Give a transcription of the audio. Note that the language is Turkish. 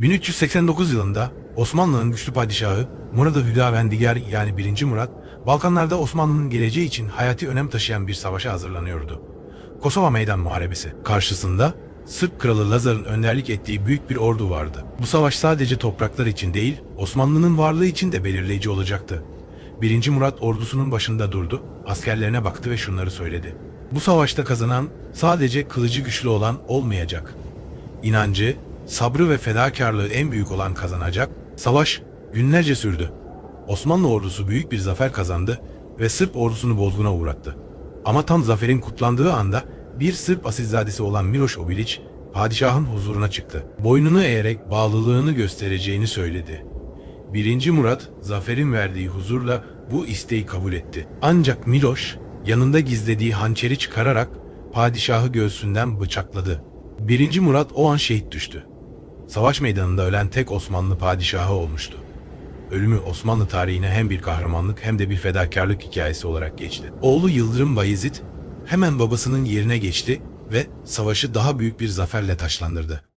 1389 yılında Osmanlı'nın güçlü padişahı Murad-ı Hüdavendigar yani 1. Murat, Balkanlarda Osmanlı'nın geleceği için hayati önem taşıyan bir savaşa hazırlanıyordu. Kosova Meydan Muharebesi karşısında Sırp kralı Lazar'ın önderlik ettiği büyük bir ordu vardı. Bu savaş sadece topraklar için değil, Osmanlı'nın varlığı için de belirleyici olacaktı. 1. Murat ordusunun başında durdu, askerlerine baktı ve şunları söyledi. Bu savaşta kazanan sadece kılıcı güçlü olan olmayacak. İnancı, sabrı ve fedakarlığı en büyük olan kazanacak. Savaş günlerce sürdü. Osmanlı ordusu büyük bir zafer kazandı ve Sırp ordusunu bozguna uğrattı. Ama tam zaferin kutlandığı anda bir Sırp asilzadesi olan Miloš Obilić padişahın huzuruna çıktı. Boynunu eğerek bağlılığını göstereceğini söyledi. Birinci Murat zaferin verdiği huzurla bu isteği kabul etti. Ancak Miloş yanında gizlediği hançeri çıkararak padişahı göğsünden bıçakladı. Birinci Murat o an şehit düştü. Savaş meydanında ölen tek Osmanlı padişahı olmuştu. Ölümü Osmanlı tarihine hem bir kahramanlık hem de bir fedakarlık hikayesi olarak geçti. Oğlu Yıldırım Bayezid hemen babasının yerine geçti ve savaşı daha büyük bir zaferle taşlandırdı.